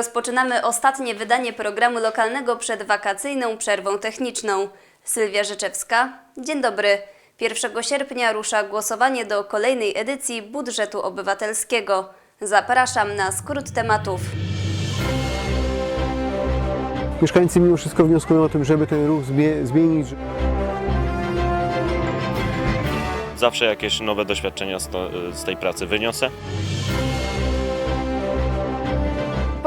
Rozpoczynamy ostatnie wydanie programu lokalnego przed wakacyjną przerwą techniczną. Sylwia Rzeczewska, dzień dobry. 1 sierpnia rusza głosowanie do kolejnej edycji budżetu obywatelskiego. Zapraszam na skrót tematów. Mieszkańcy mimo wszystko wnioskują o tym, żeby ten ruch zmie- zmienić. Zawsze jakieś nowe doświadczenia z, to, z tej pracy wyniosę.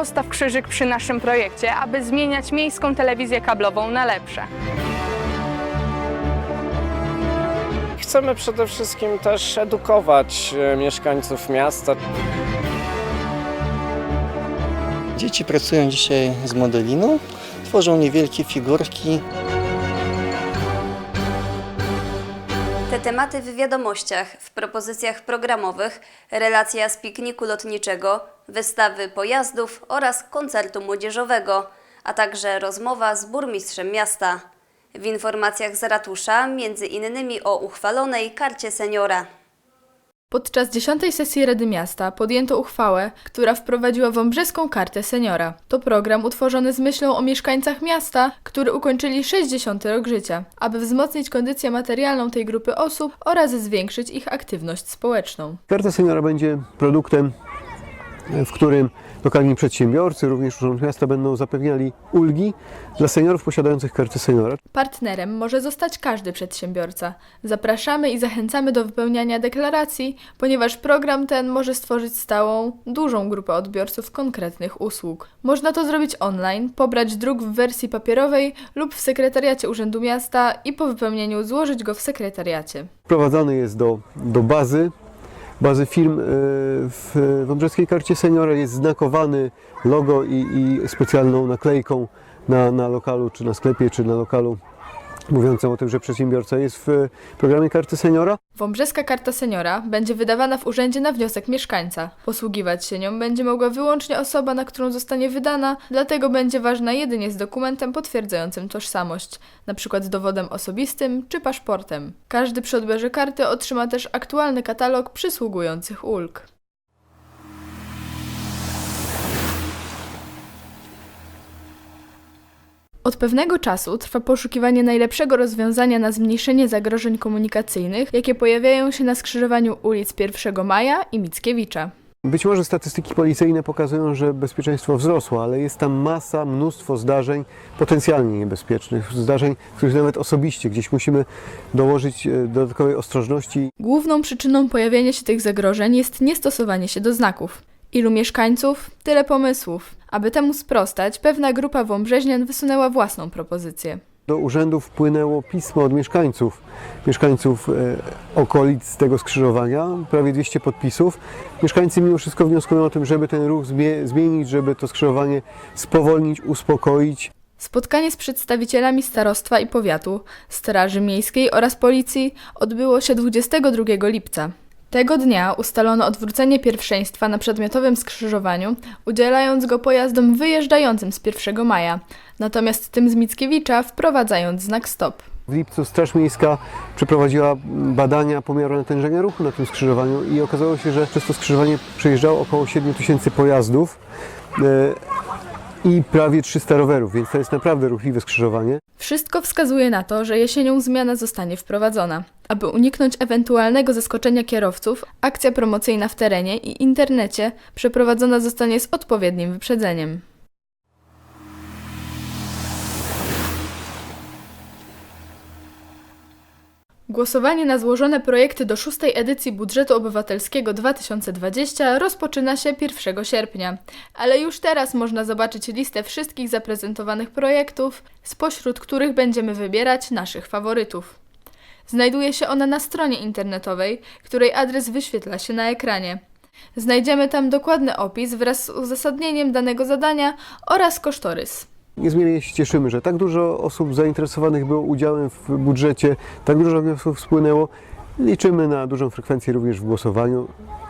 Postaw krzyżyk przy naszym projekcie, aby zmieniać miejską telewizję kablową na lepsze. Chcemy przede wszystkim też edukować e, mieszkańców miasta. Dzieci pracują dzisiaj z modeliną, tworzą niewielkie figurki. Te tematy w wiadomościach, w propozycjach programowych, relacja z pikniku lotniczego, wystawy pojazdów oraz koncertu młodzieżowego, a także rozmowa z burmistrzem miasta. W informacjach z ratusza między innymi o uchwalonej karcie seniora. Podczas 10 sesji Rady Miasta podjęto uchwałę, która wprowadziła Wąbrzeską Kartę Seniora. To program utworzony z myślą o mieszkańcach miasta, którzy ukończyli 60 rok życia, aby wzmocnić kondycję materialną tej grupy osób oraz zwiększyć ich aktywność społeczną. Karta seniora będzie produktem, w którym lokalni przedsiębiorcy, również Urząd Miasta będą zapewniali ulgi dla seniorów posiadających kartę seniora. Partnerem może zostać każdy przedsiębiorca. Zapraszamy i zachęcamy do wypełniania deklaracji, ponieważ program ten może stworzyć stałą, dużą grupę odbiorców konkretnych usług. Można to zrobić online, pobrać druk w wersji papierowej lub w sekretariacie Urzędu Miasta i po wypełnieniu złożyć go w sekretariacie. Wprowadzany jest do, do bazy, bazy firm e, w Wąbrzeskiej Karcie Seniora. Jest znakowany logo i, i specjalną naklejką na, na lokalu, czy na sklepie, czy na lokalu mówiącą o tym, że przedsiębiorca jest w e, programie Karty Seniora. Wąbrzeska Karta Seniora będzie wydawana w urzędzie na wniosek mieszkańca. Posługiwać się nią będzie mogła wyłącznie osoba, na którą zostanie wydana, dlatego będzie ważna jedynie z dokumentem potwierdzającym tożsamość, np. dowodem osobistym czy paszportem. Każdy przy odbiorze karty otrzyma też aktualny katalog przysługujących ulg. Od pewnego czasu trwa poszukiwanie najlepszego rozwiązania na zmniejszenie zagrożeń komunikacyjnych, jakie pojawiają się na skrzyżowaniu ulic 1 Maja i Mickiewicza. Być może statystyki policyjne pokazują, że bezpieczeństwo wzrosło, ale jest tam masa, mnóstwo zdarzeń potencjalnie niebezpiecznych, zdarzeń, których nawet osobiście gdzieś musimy dołożyć e, dodatkowej ostrożności. Główną przyczyną pojawiania się tych zagrożeń jest niestosowanie się do znaków. Ilu mieszkańców, tyle pomysłów. Aby temu sprostać, pewna grupa wąbrzeźnian wysunęła własną propozycję. Do urzędów wpłynęło pismo od mieszkańców, mieszkańców e, okolic tego skrzyżowania, prawie 200 podpisów. Mieszkańcy mimo wszystko wnioskują o tym, żeby ten ruch zmie- zmienić, żeby to skrzyżowanie spowolnić, uspokoić. Spotkanie z przedstawicielami starostwa i powiatu, Straży Miejskiej oraz Policji odbyło się 22 lipca. Tego dnia ustalono odwrócenie pierwszeństwa na przedmiotowym skrzyżowaniu, udzielając go pojazdom wyjeżdżającym z 1 maja, natomiast tym z Mickiewicza wprowadzając znak stop. W lipcu Straż Miejska przeprowadziła badania pomiaru natężenia ruchu na tym skrzyżowaniu i okazało się, że przez to skrzyżowanie przejeżdżało około 7 tysięcy pojazdów e, i prawie 300 rowerów, więc to jest naprawdę ruchliwe skrzyżowanie. Wszystko wskazuje na to, że jesienią zmiana zostanie wprowadzona. Aby uniknąć ewentualnego zaskoczenia kierowców, akcja promocyjna w terenie i internecie przeprowadzona zostanie z odpowiednim wyprzedzeniem. Głosowanie na złożone projekty do szóstej edycji budżetu obywatelskiego 2020 rozpoczyna się 1 sierpnia, ale już teraz można zobaczyć listę wszystkich zaprezentowanych projektów, spośród których będziemy wybierać naszych faworytów. Znajduje się ona na stronie internetowej, której adres wyświetla się na ekranie. Znajdziemy tam dokładny opis wraz z uzasadnieniem danego zadania oraz kosztorys. Niezmiernie się cieszymy, że tak dużo osób zainteresowanych było udziałem w budżecie, tak dużo wniosków spłynęło. Liczymy na dużą frekwencję również w głosowaniu.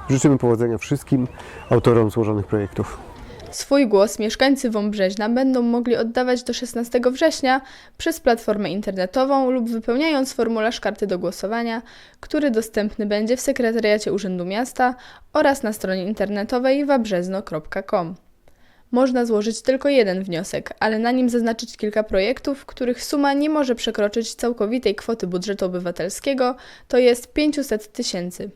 Życzymy powodzenia wszystkim autorom złożonych projektów. Swój głos mieszkańcy Wąbrzeźna będą mogli oddawać do 16 września przez platformę internetową lub wypełniając formularz karty do głosowania, który dostępny będzie w sekretariacie Urzędu Miasta oraz na stronie internetowej wabrzezno.com. Można złożyć tylko jeden wniosek, ale na nim zaznaczyć kilka projektów, których suma nie może przekroczyć całkowitej kwoty budżetu obywatelskiego, to jest 500 tysięcy.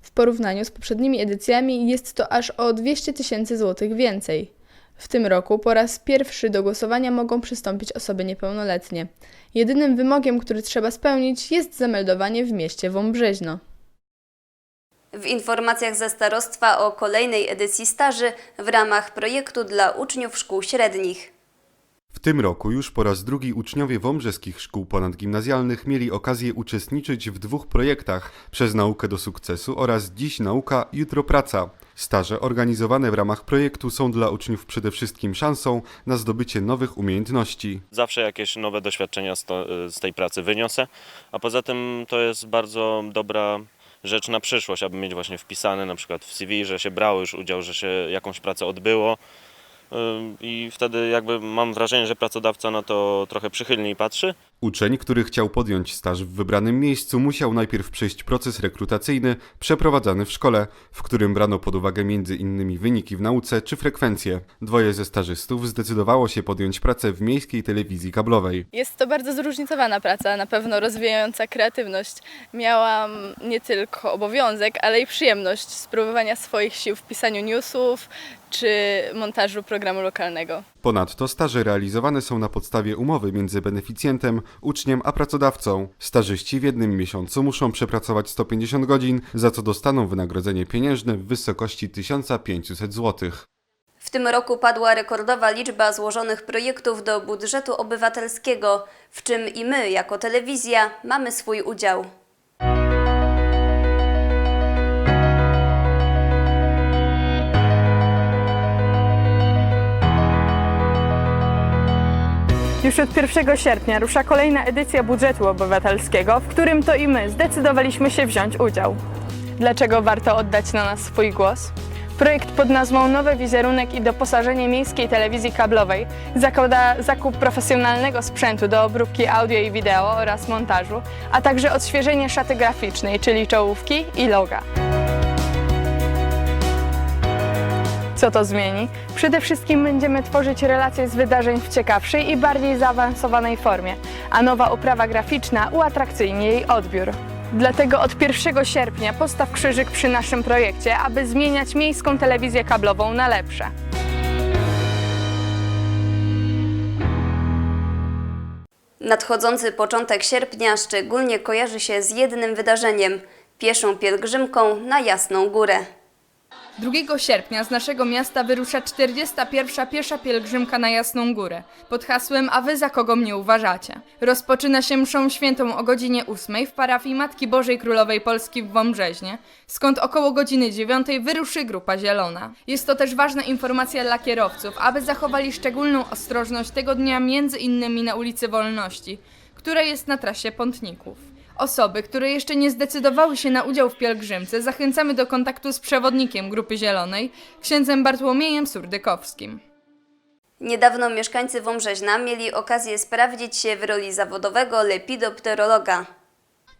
W porównaniu z poprzednimi edycjami jest to aż o 200 tysięcy złotych więcej. W tym roku po raz pierwszy do głosowania mogą przystąpić osoby niepełnoletnie. Jedynym wymogiem, który trzeba spełnić, jest zameldowanie w mieście Wąbrzeźno. W informacjach ze starostwa o kolejnej edycji staży w ramach projektu dla uczniów szkół średnich. W tym roku już po raz drugi uczniowie wąbrzeskich szkół ponadgimnazjalnych mieli okazję uczestniczyć w dwóch projektach przez naukę do sukcesu oraz Dziś nauka, jutro praca. Staże organizowane w ramach projektu są dla uczniów przede wszystkim szansą na zdobycie nowych umiejętności. Zawsze jakieś nowe doświadczenia z, to, z tej pracy wyniosę, a poza tym to jest bardzo dobra rzecz na przyszłość, aby mieć właśnie wpisane na przykład w CV, że się brało już udział, że się jakąś pracę odbyło. I wtedy jakby mam wrażenie, że pracodawca na to trochę przychylniej patrzy. Uczeń, który chciał podjąć staż w wybranym miejscu, musiał najpierw przejść proces rekrutacyjny przeprowadzany w szkole, w którym brano pod uwagę m.in. wyniki w nauce czy frekwencje. Dwoje ze stażystów zdecydowało się podjąć pracę w miejskiej telewizji kablowej. Jest to bardzo zróżnicowana praca, na pewno rozwijająca kreatywność. Miałam nie tylko obowiązek, ale i przyjemność spróbowania swoich sił w pisaniu newsów czy montażu programu lokalnego. Ponadto staże realizowane są na podstawie umowy między beneficjentem, uczniem a pracodawcą. Stażyści w jednym miesiącu muszą przepracować 150 godzin, za co dostaną wynagrodzenie pieniężne w wysokości 1500 zł. W tym roku padła rekordowa liczba złożonych projektów do budżetu obywatelskiego, w czym i my, jako telewizja, mamy swój udział. Już od 1 sierpnia rusza kolejna edycja budżetu obywatelskiego, w którym to i my zdecydowaliśmy się wziąć udział. Dlaczego warto oddać na nas swój głos? Projekt pod nazwą Nowy Wizerunek i doposażenie miejskiej telewizji kablowej zakłada zakup profesjonalnego sprzętu do obróbki audio i wideo oraz montażu, a także odświeżenie szaty graficznej, czyli czołówki i loga. Co to zmieni? Przede wszystkim będziemy tworzyć relacje z wydarzeń w ciekawszej i bardziej zaawansowanej formie, a nowa oprawa graficzna uatrakcyjni jej odbiór. Dlatego od 1 sierpnia postaw krzyżyk przy naszym projekcie, aby zmieniać miejską telewizję kablową na lepsze. Nadchodzący początek sierpnia szczególnie kojarzy się z jednym wydarzeniem pieszą pielgrzymką na Jasną Górę. 2 sierpnia z naszego miasta wyrusza 41. piesza pielgrzymka na Jasną Górę pod hasłem A wy za kogo mnie uważacie? Rozpoczyna się mszą świętą o godzinie 8 w parafii Matki Bożej Królowej Polski w Wąbrzeźnie, skąd około godziny 9 wyruszy Grupa Zielona. Jest to też ważna informacja dla kierowców, aby zachowali szczególną ostrożność tego dnia między innymi na ulicy Wolności, która jest na trasie Pątników. Osoby, które jeszcze nie zdecydowały się na udział w pielgrzymce, zachęcamy do kontaktu z przewodnikiem Grupy Zielonej, księdzem Bartłomiejem Surdykowskim. Niedawno mieszkańcy Wąbrzeźna mieli okazję sprawdzić się w roli zawodowego lepidopterologa.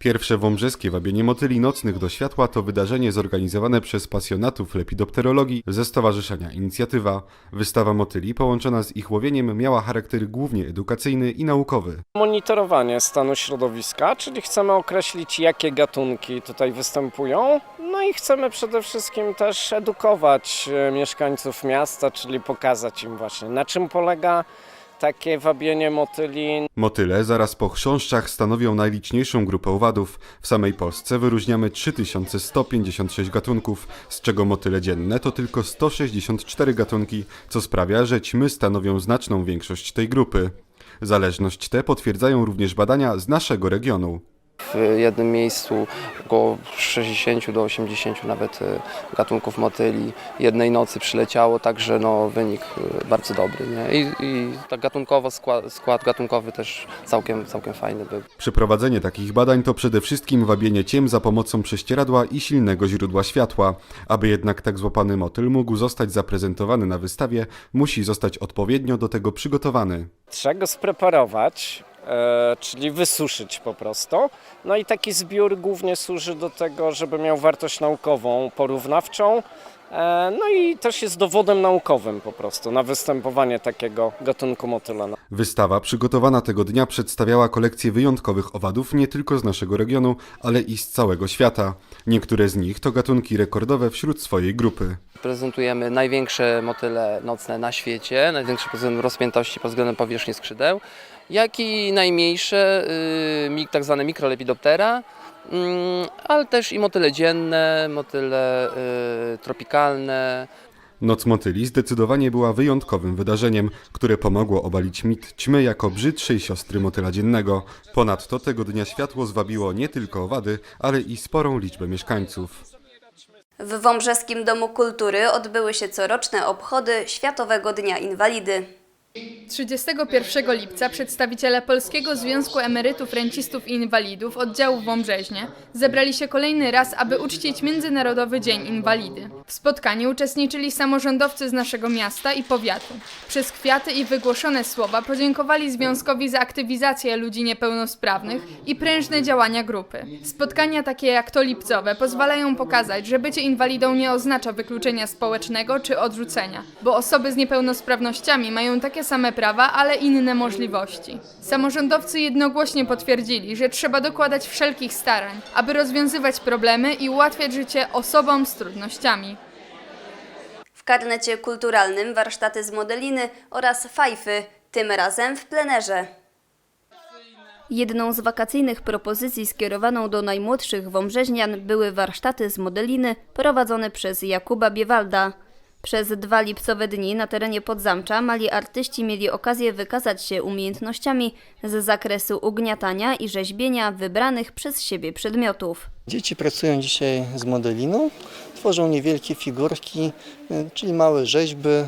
Pierwsze wąbrzeskie wabienie motyli nocnych do światła to wydarzenie zorganizowane przez pasjonatów lepidopterologii ze Stowarzyszenia Inicjatywa. Wystawa motyli połączona z ich łowieniem miała charakter głównie edukacyjny i naukowy. Monitorowanie stanu środowiska, czyli chcemy określić, jakie gatunki tutaj występują. No i chcemy przede wszystkim też edukować e, mieszkańców miasta, czyli pokazać im właśnie, na czym polega takie wabienie motyli, Motyle zaraz po chrząszczach stanowią najliczniejszą grupę owadów. W samej Polsce wyróżniamy 3156 gatunków, z czego motyle dzienne to tylko 164 gatunki, co sprawia, że ćmy stanowią znaczną większość tej grupy. Zależność tę potwierdzają również badania z naszego regionu. W jednym miejscu około 60 do 80 nawet e, gatunków motyli jednej nocy przyleciało, także no, wynik e, bardzo dobry. Nie? I, i tak gatunkowo skład, skład gatunkowy też całkiem, całkiem fajny był. Przeprowadzenie takich badań to przede wszystkim wabienie ciem za pomocą prześcieradła i silnego źródła światła. Aby jednak tak złapany motyl mógł zostać zaprezentowany na wystawie, musi zostać odpowiednio do tego przygotowany. trzeba go spreparować, czyli wysuszyć po prostu. No i taki zbiór głównie służy do tego, żeby miał wartość naukową, porównawczą. E, no i też jest dowodem naukowym po prostu na występowanie takiego gatunku motyla. Wystawa przygotowana tego dnia przedstawiała kolekcję wyjątkowych owadów nie tylko z naszego regionu, ale i z całego świata. Niektóre z nich to gatunki rekordowe wśród swojej grupy. Prezentujemy największe motyle nocne na świecie, największe pod względem rozpiętości, pod względem powierzchni skrzydeł, jak i najmniejsze, y, tak zwane mikrolepidoptera, ale też i motyle dzienne, motyle y, tropikalne, Noc motyli zdecydowanie była wyjątkowym wydarzeniem, które pomogło obalić mit ćmy jako brzydszej siostry motyla dziennego. Ponadto tego dnia światło zwabiło nie tylko owady, ale i sporą liczbę mieszkańców. W Wąbrzeskim Domu Kultury odbyły się coroczne obchody Światowego Dnia Inwalidy. 31 lipca przedstawiciele Polskiego Związku Emerytów, Rencistów i Inwalidów oddziału w Wąbrzeźnie zebrali się kolejny raz, aby uczcić Międzynarodowy Dzień Inwalidy. W spotkaniu uczestniczyli samorządowcy z naszego miasta i powiatu. Przez kwiaty i wygłoszone słowa podziękowali związkowi za aktywizację ludzi niepełnosprawnych i prężne działania grupy. Spotkania takie jak to lipcowe pozwalają pokazać, że bycie inwalidą nie oznacza wykluczenia społecznego czy odrzucenia, bo osoby z niepełnosprawnościami mają takie same prawa, ale inne możliwości. Samorządowcy jednogłośnie potwierdzili, że trzeba dokładać wszelkich starań, aby rozwiązywać problemy i ułatwiać życie osobom z trudnościami. W karnecie kulturalnym warsztaty z modeliny oraz fajfy, tym razem w plenerze. Jedną z wakacyjnych propozycji skierowaną do najmłodszych wąbrzeźnian były warsztaty z modeliny prowadzone przez Jakuba Biewalda. Przez dwa lipcowe dni na terenie Podzamcza mali artyści mieli okazję wykazać się umiejętnościami z zakresu ugniatania i rzeźbienia wybranych przez siebie przedmiotów. Dzieci pracują dzisiaj z modeliną, tworzą niewielkie figurki, y, czyli małe rzeźby y,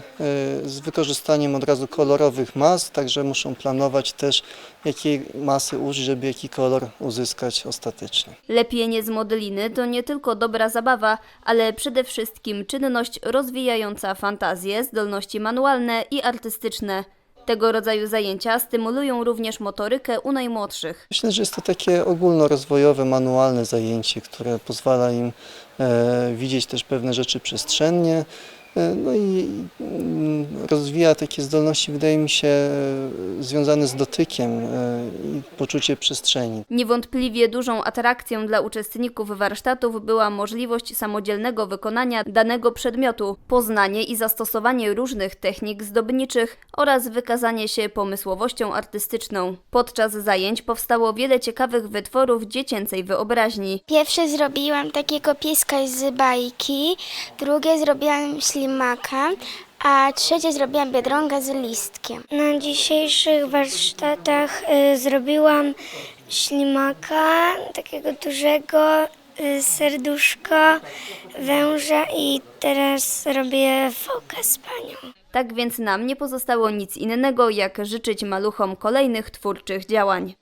z wykorzystaniem od razu kolorowych mas, także muszą planować też jakiej masy użyć, żeby jaki kolor uzyskać ostatecznie. Lepienie z modeliny to nie tylko dobra zabawa, ale przede wszystkim czynność rozwijająca fantazję, zdolności manualne i artystyczne. Tego rodzaju zajęcia stymulują również motorykę u najmłodszych. Myślę, że jest to takie ogólnorozwojowe, manualne zajęcie, które pozwala im e, widzieć też pewne rzeczy przestrzennie. e, No i rozwija takie zdolności, wydaje mi się, e, związane z dotykiem e, i poczucie przestrzeni. Niewątpliwie dużą atrakcją dla uczestników warsztatów była możliwość samodzielnego wykonania danego przedmiotu, poznanie i zastosowanie różnych technik zdobniczych oraz wykazanie się pomysłowością artystyczną. Podczas zajęć powstało wiele ciekawych wytworów dziecięcej wyobraźni. Pierwsze zrobiłam takiego pieska z bajki, drugie zrobiłam ślimaka, a trzecie zrobiłam biedronkę z listkiem. Na dzisiejszych warsztatach y, zrobiłam ślimaka, takiego dużego, y, serduszko, węża i teraz robię foka z panią. Tak więc nam nie pozostało nic innego, jak życzyć maluchom kolejnych twórczych działań.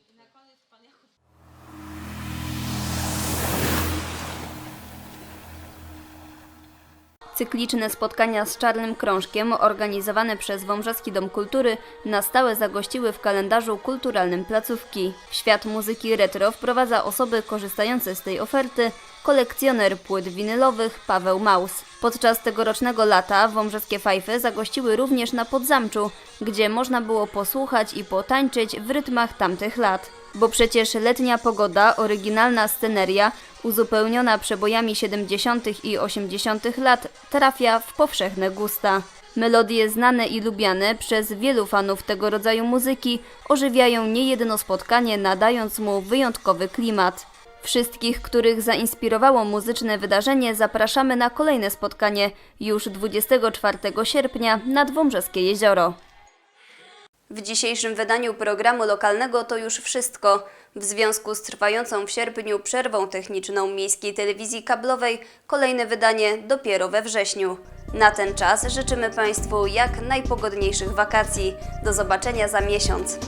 Cykliczne spotkania z Czarnym Krążkiem, organizowane przez Wąbrzeski Dom Kultury, na stałe zagościły w kalendarzu kulturalnym placówki. W świat muzyki retro wprowadza osoby korzystające z tej oferty kolekcjoner płyt winylowych Paweł Maus. Podczas tegorocznego lata wąbrzeskie fajfy zagościły również na Podzamczu, gdzie można było posłuchać i potańczyć w rytmach tamtych lat. Bo przecież letnia pogoda, oryginalna sceneria, uzupełniona przebojami 70. i 80. lat, trafia w powszechne gusta. Melodie znane i lubiane przez wielu fanów tego rodzaju muzyki ożywiają niejedno spotkanie, nadając mu wyjątkowy klimat. Wszystkich, których zainspirowało muzyczne wydarzenie, zapraszamy na kolejne spotkanie już 24 sierpnia nad Wąbrzeskie Jezioro. W dzisiejszym wydaniu programu lokalnego to już wszystko. W związku z trwającą w sierpniu przerwą techniczną Miejskiej Telewizji Kablowej kolejne wydanie dopiero we wrześniu. Na ten czas życzymy Państwu jak najpogodniejszych wakacji. Do zobaczenia za miesiąc.